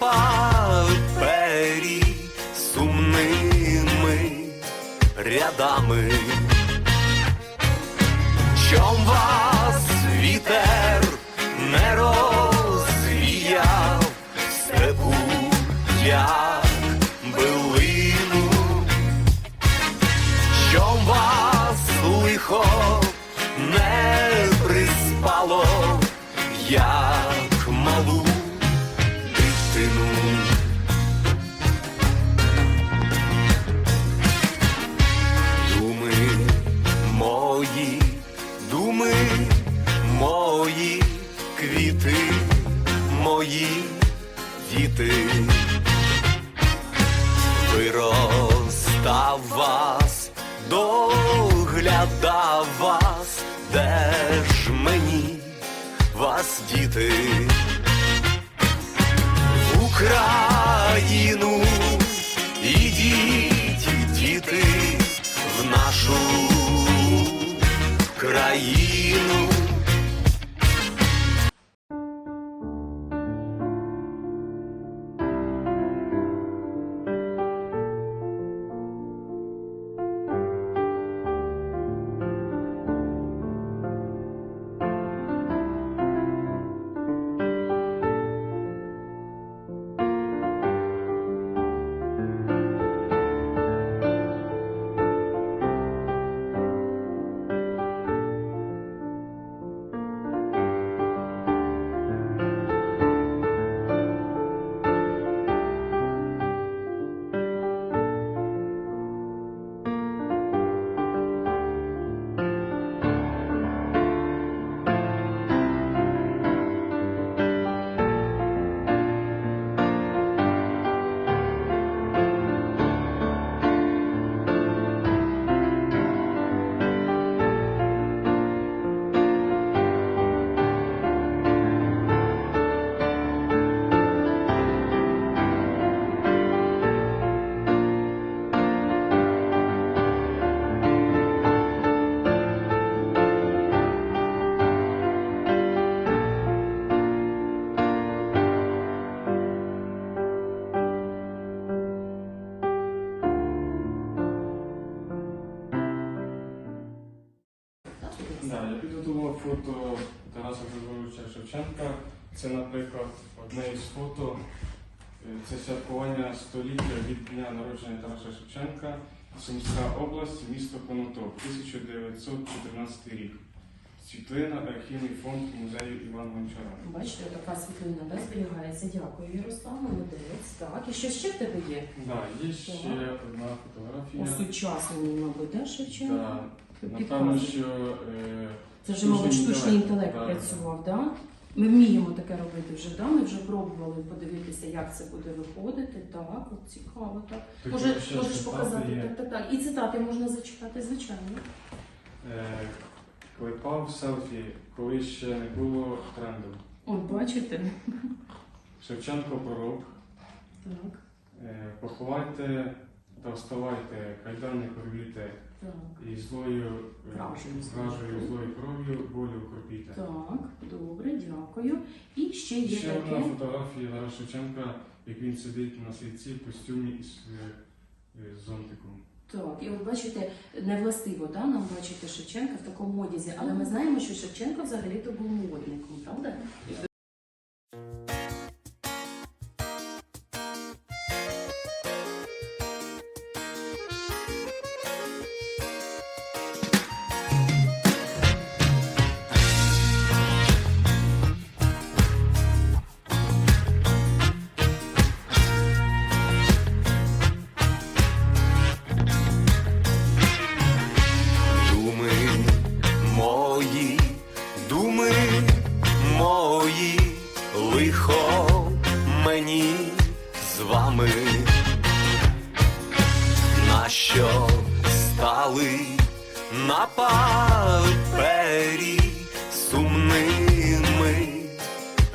На папері сумними рядами, чом вас вітер не розвіяв квіти мої діти. Виростав вас, доглядав вас, де ж мені вас діти в Україну ідіть, діти, в нашу країну. Григоровича Шевченка. Це, наприклад, одне із фото. Е, Це святкування століття від дня народження Тараса Шевченка, Сумська область, місто Конотоп, 1914 рік. Світлина, архівний фонд музею Івана Гончара. Бачите, така світлина да, зберігається. Дякую, Ярослав, молодець. Так, і що ще в тебе є? Да, є ще одна фотографія. Осучаснений, мабуть, да, Шевченко? Да. Напевно, що е, Це вже, мабуть, штучний інтелект, да, працював, так? Да? Ми вміємо таке робити вже, да? Ми вже пробували подивитися, як це буде виходити. Так, от цікаво, так. Тут Може, можеш показати? є. Так, так, так. І цитати можна зачитати, звичайно. Е, клепав селфі, коли ще не було тренду. От, бачите? Шевченко пророк. Так, Е, Поховайте та вставайте, кайдани порвіте, так. і злою е, Вражею злою кров'ю болю кропіте. Так, добре, дякую. І ще є ще одна фотографія Тараса Шевченка, як він сидить на сільці в костюмі із е, е, зонтиком. Так, і от бачите, не властиво да, нам бачити Шевченка в такому одязі, але ми знаємо, що Шевченко взагалі-то був модником, правда?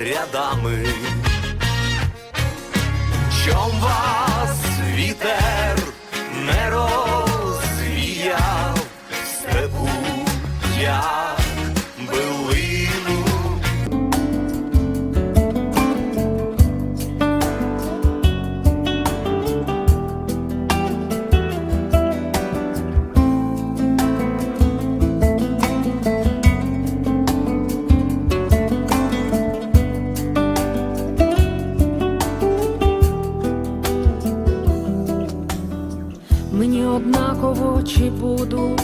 Рядами. Чом вас вітер не розвіяв чи буду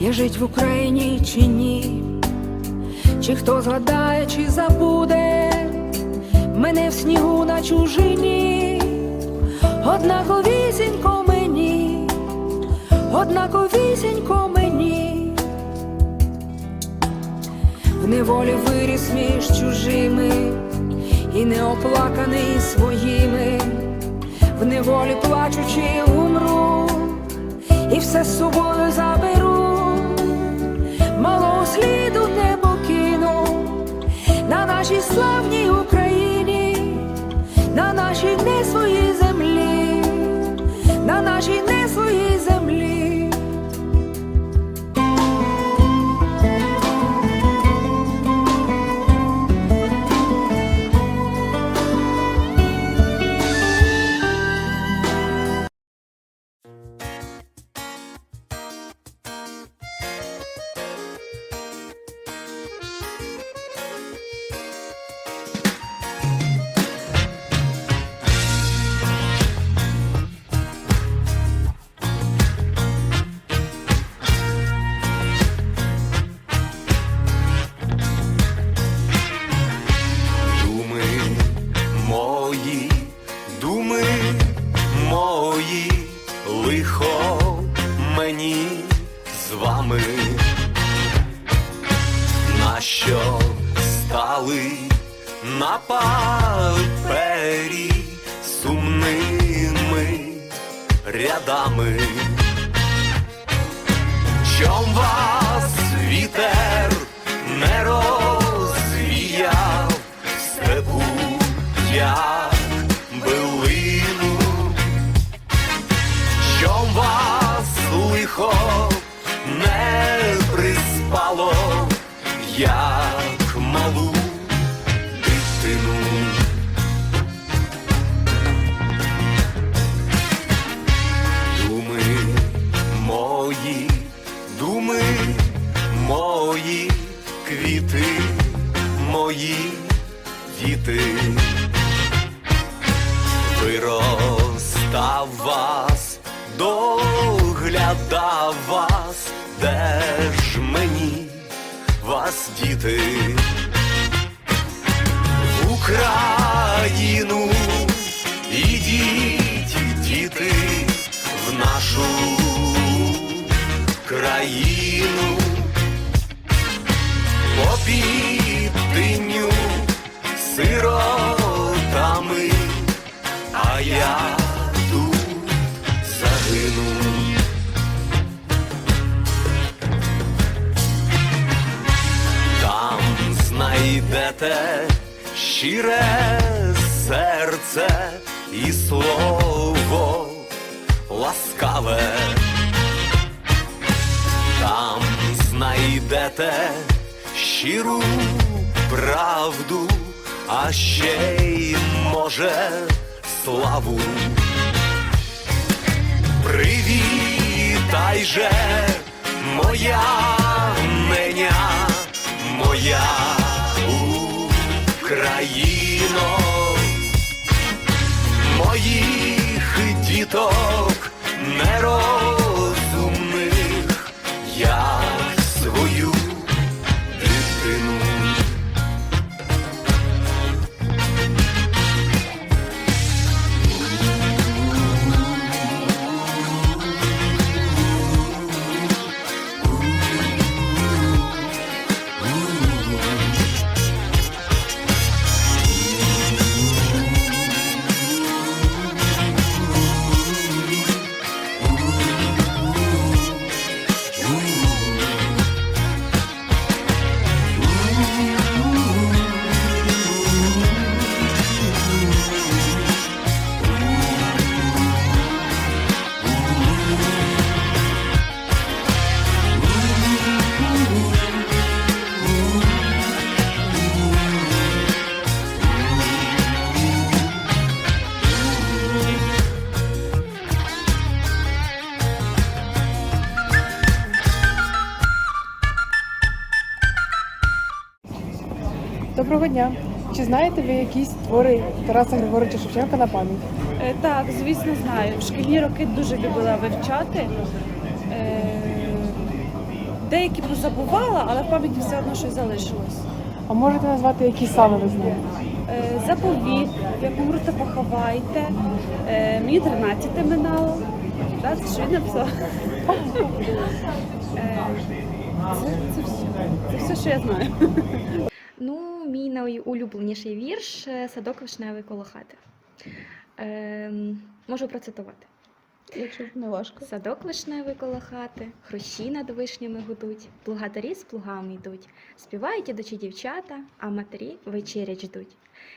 я жить в Україні чи ні, чи хто згадає, чи забуде мене в снігу на чужині, однаковісінько мені, однаковісінько мені, в неволі виріс між чужими і не оплаканий своїми. В неволі плачучи умру, і все з собою заберу, малого сліду не покину на нашій славній як по сиротами, а я тут загину. Там знайдете щире серце і слово ласкаве. Там знайдете щиру правду, а ще й може славу. Привітай же, моя неня, моя Україно, моїх діток не нерозумних, Доброго дня. Чи знаєте ви якісь твори Тараса Григоровича Шевченка на пам'ять? Е, Так, звісно, знаю. В шкільні роки дуже любила вивчати. Е, Деякі позабувала, але в пам'яті все одно щось залишилось. А можете назвати, які саме ви знаєте? Е, Заповіт, як умрете, поховайте. Е, Мені 13 минало. Так, це що він написав? Е, Це, це все. Це все, що я знаю. Мій найулюбленіший вірш е, Садок вишневий коло хати. Ем, можу процитувати. Якщо не важко. Садок вишневий коло хати, хрущі над вишнями гудуть, плугатарі з плугами йдуть, співають ідучі дівчата, а матері вечерять ждуть.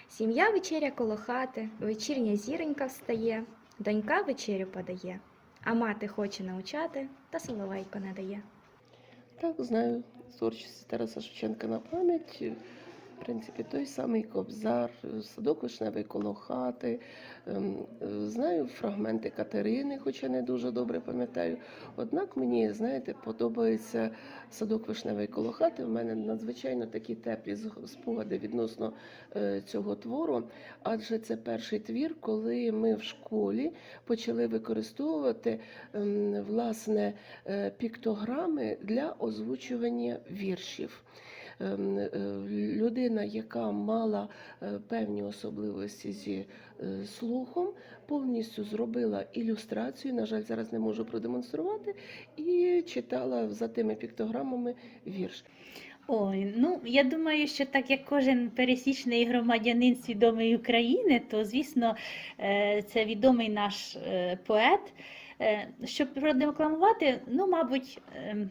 Сім'я вечеря коло хати, вечірня зіронька встає, донька вечерю подає, а мати хоче навчати, та соловейко не дає. Так, знаю творчість Тараса Шевченка на пам'ять. Принципі, той самий Кобзар, садок вишневий коло хати. Ем, е, Знаю фрагменти Катерини, хоча не дуже добре пам'ятаю. Однак мені, знаєте, подобається садок вишневий коло хати. У мене надзвичайно такі теплі спогади відносно е, цього твору. Адже це перший твір, коли ми в школі почали використовувати ем, власне е, піктограми для озвучування віршів. Ем, е, Людина, яка мала е, певні особливості зі е, слухом, повністю зробила ілюстрацію. На жаль, зараз не можу продемонструвати, і читала за тими піктограмами вірш. Ой, ну я думаю, що так як кожен пересічний громадянин свідомий України, то звісно це відомий наш поет. Щоб продекламувати, ну, мабуть, ем,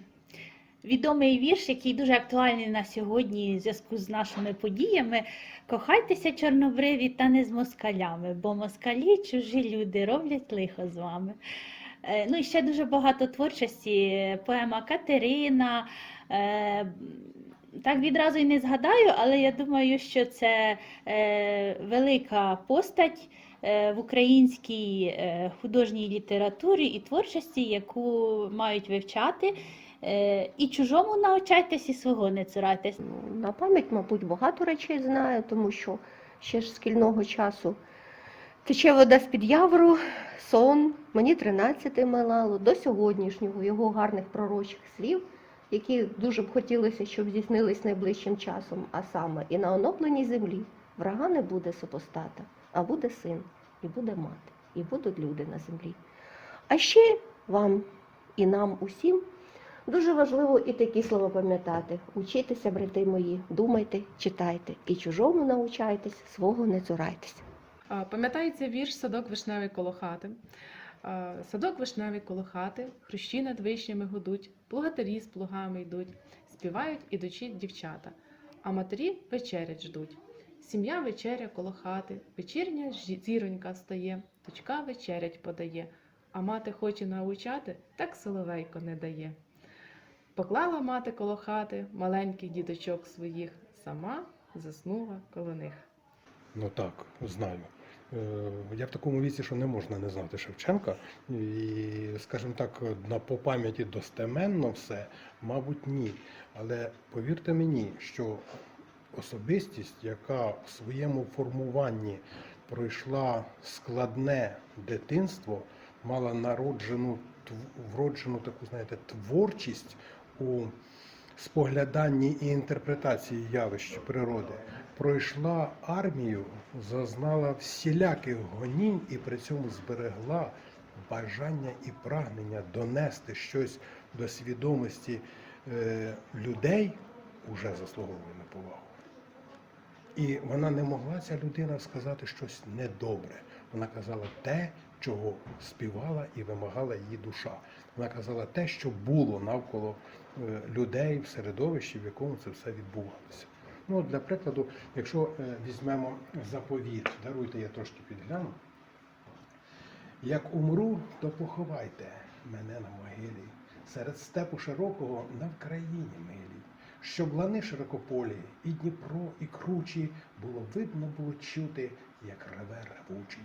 відомий вірш, який дуже актуальний на сьогодні в зв'язку з нашими подіями. Кохайтеся, чорнобриві, та не з москалями, бо москалі чужі люди роблять лихо з вами. Е, Ну і ще дуже багато творчості, поема Катерина. Е, Так відразу і не згадаю, але я думаю, що це е, велика постать е, в українській е, художній літературі і творчості, яку мають вивчати. Е, і чужому навчайтесь, і свого не цурайтесь. На пам'ять, мабуть, багато речей знаю, тому що ще ж шкільного часу тече вода з-під явору, сон, мені 13 минало, до сьогоднішнього його гарних пророчих слів, які дуже б хотілося, щоб здійснились найближчим часом, а саме і на оновленій землі врага не буде супостата, а буде син, і буде мати, і будуть люди на землі. А ще вам і нам усім Дуже важливо і такі слова пам'ятати. Учітеся, брати мої, думайте, читайте, і чужому научайтесь, свого не цурайтеся. Пам'ятається вірш Садок вишневий коло хати. Садок вишневий коло хати, хрущі над вишнями гудуть, плугатарі з плугами йдуть, співають ідучі дівчата, а матері вечерять ждуть. Сім'я вечеря коло хати, вечірня зіронька встає, дочка вечерять подає, а мати хоче научати, так соловейко не дає. Поклала мати коло хати маленьких діточок своїх, сама заснула коло них. Ну так, знаю. Е, Я в такому віці, що не можна не знати Шевченка. І, скажімо так, на по пам'яті достеменно все, мабуть, ні. Але повірте мені, що особистість, яка в своєму формуванні пройшла складне дитинство, мала народжену вроджену таку, знаєте, творчість у спогляданні і інтерпретації явищ природи, пройшла армію, зазнала всіляких гонінь і при цьому зберегла бажання і прагнення донести щось до свідомості е, людей, уже заслуговує на повагу. І вона не могла ця людина сказати щось недобре. Вона казала те, чого співала і вимагала її душа. Вона казала те, що було навколо е, людей в середовищі, в якому це все відбувалося. Ну, для прикладу, якщо е, візьмемо заповіт, даруйте, я трошки підгляну. Як умру, то поховайте мене на могилі, серед степу широкого на Вкраїні милій, щоб лани широкополі, і Дніпро, і кручі було видно було чути, як реве ревучий.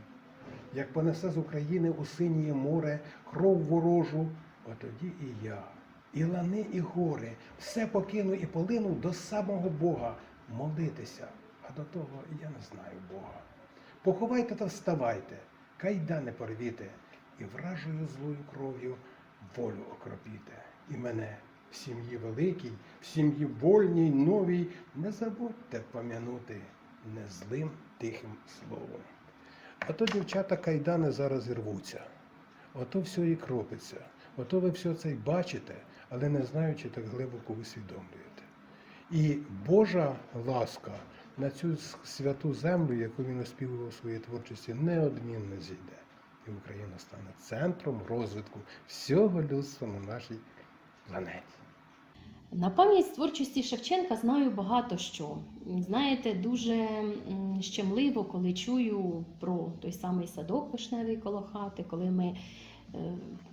Як понесе з України у синє море кров ворожу, отоді і я, і лани, і гори, все покину і полину до самого Бога молитися, А до того я не знаю Бога. Поховайте та вставайте, кайда не порвіте, і вражою злою кров'ю волю окропіте. І мене в сім'ї великій, в сім'ї вольній, новій, не забудьте пом'янути незлим тихим словом. А то дівчата кайдани зараз рвуться. Ото все і кропиться. Ото ви все це й бачите, але не знаючи так глибоко усвідомлюєте. І Божа ласка на цю святу землю, яку він оспівував у своїй творчості, неодмінно зійде. І Україна стане центром розвитку всього людства на нашій планеті. На пам'ять творчості Шевченка знаю багато що. Знаєте, дуже щемливо, коли чую про той самий садок вишневий коло хати, коли ми е,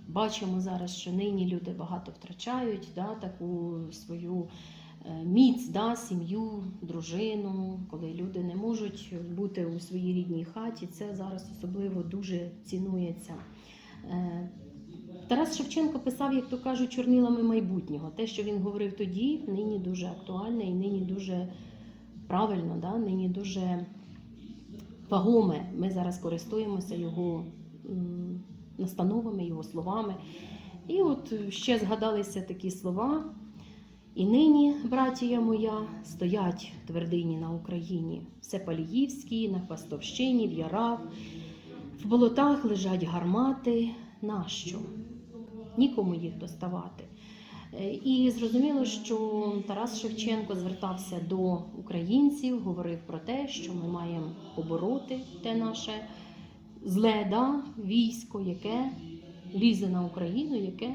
бачимо зараз, що нині люди багато втрачають да, таку свою е, міць, да, сім'ю, дружину, коли люди не можуть бути у своїй рідній хаті. Це зараз особливо дуже цінується. Тарас Шевченко писав, як то кажуть, чорнилами майбутнього. Те, що він говорив тоді, нині дуже актуальне і нині дуже правильно, да? нині дуже вагоме. Ми зараз користуємося його настановами, його словами. І от ще згадалися такі слова. І нині, братія моя, стоять твердині на Україні. Все Паліївські, на Хвастовщині, в Ярах, в болотах лежать гармати. Нащо? Нікому їх доставати. Е, І зрозуміло, що Тарас Шевченко звертався до українців, говорив про те, що ми маємо побороти те наше зле да, військо, яке лізе на Україну, яке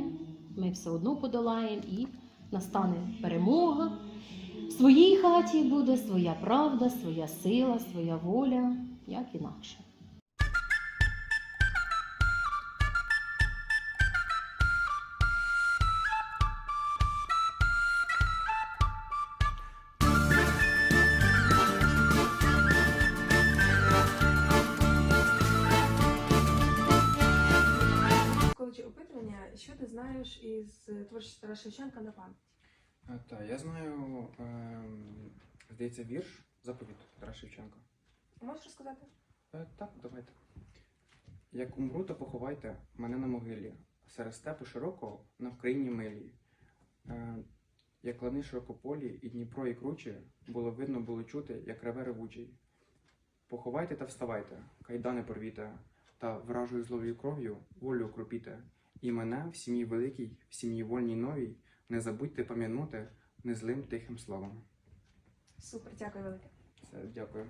ми все одно подолаємо і настане перемога. В своїй хаті буде своя правда, своя сила, своя воля, як інакше. Знаєш із творчості Тараса Шевченка на пам'ять? Так, я знаю, ем, здається, вірш заповіт Тараса Шевченка. Можеш розказати? Е, так, давайте. Як умру, то поховайте мене на могилі, серед степу широкого на Вкраїні милій. Е, як лани широкополі, і Дніпро, і круче, було видно, було чути, як реве ревучий. Поховайте та вставайте, кайдани порвіте, та вражою злою кров'ю волю окропіте. І мене в сім'ї великій, в сім'ї вольній новій, не забудьте пам'янути незлим тихим словом. Супер, дякую велике. Все, дякую.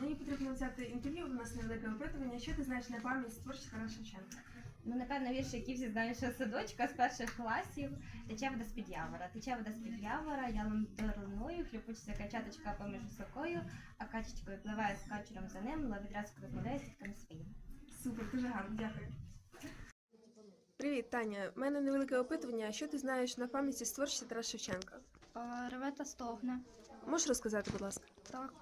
Мені потрібно взяти інтерв'ю, у нас невелике опитування. Що ти знаєш на пам'ять з творчості Тараса Шевченка? Ну, напевно, вірш, які всі знають, що садочка з перших класів. Тече вода з-під явора, тече вода з-під явора, я луною, хлюпочеться качаточка поміж високою, а качечкою пливає з качером за ним, ловідразку розмовляє з дітками своїми. Супер, дуже гарно, дякую. Привіт, Таня. У мене невелике опитування. Що ти знаєш на пам'яті з творчості Тараса Шевченка? Реве та стогне. Можеш розказати, будь ласка? Так.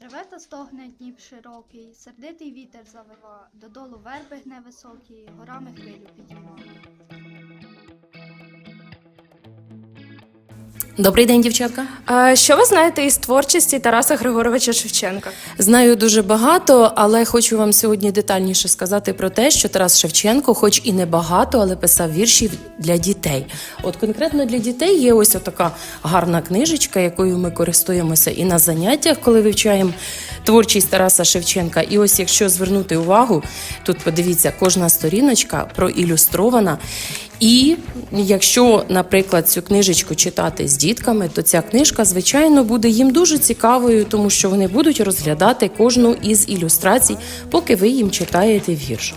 Реве та стогне Дніп широкий, сердитий вітер завива, додолу верби гне високі, горами хвилю підійма. Добрий день, дівчатка. А що ви знаєте із творчості Тараса Григоровича Шевченка? Знаю дуже багато, але хочу вам сьогодні детальніше сказати про те, що Тарас Шевченко, хоч і не багато, але писав вірші для дітей. От конкретно для дітей є ось така гарна книжечка, якою ми користуємося і на заняттях, коли вивчаємо творчість Тараса Шевченка. І ось якщо звернути увагу, тут подивіться, кожна сторіночка проілюстрована. І якщо, наприклад, цю книжечку читати з дітками, то ця книжка, звичайно, буде їм дуже цікавою, тому що вони будуть розглядати кожну із ілюстрацій, поки ви їм читаєте вірш.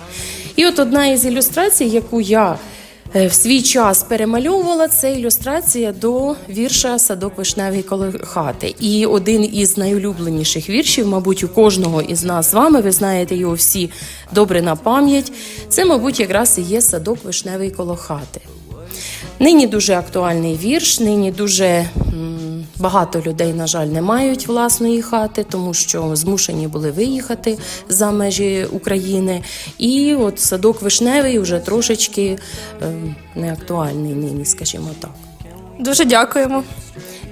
І от одна із ілюстрацій, яку я в свій час перемальовувала, це ілюстрація до вірша Садок вишневий коло хати. І один із найулюбленіших віршів, мабуть, у кожного із нас з вами, ви знаєте його всі добре на пам'ять. Це, мабуть, якраз і є садок вишневий коло хати. Нині дуже актуальний вірш, нині дуже багато людей, на жаль, не мають власної хати, тому що змушені були виїхати за межі України. І от садок вишневий вже трошечки е, не актуальний нині, скажімо так. Дуже дякуємо.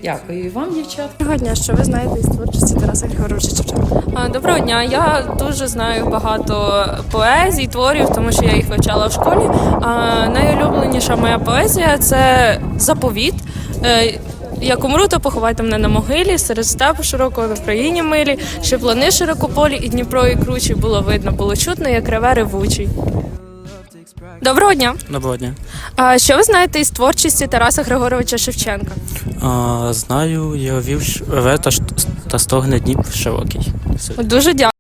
Дякую і вам, дівчат. Доброго дня, що ви знаєте із творчості Тараса Григоровича Шевченка? Доброго дня. Я дуже знаю багато поезій, творів, тому що я їх вивчала в школі. А найулюбленіша моя поезія це заповіт. Як умру, то поховайте мене на могилі, серед степу широкого в країні милі, щоб лани широкополі і Дніпро і кручі було видно, було чутно, як реве ревучий. Доброго дня. Доброго дня. А що ви знаєте із творчості Тараса Григоровича Шевченка? А, знаю, я вів реве та, та стогне Дніп широкий. Дуже дякую.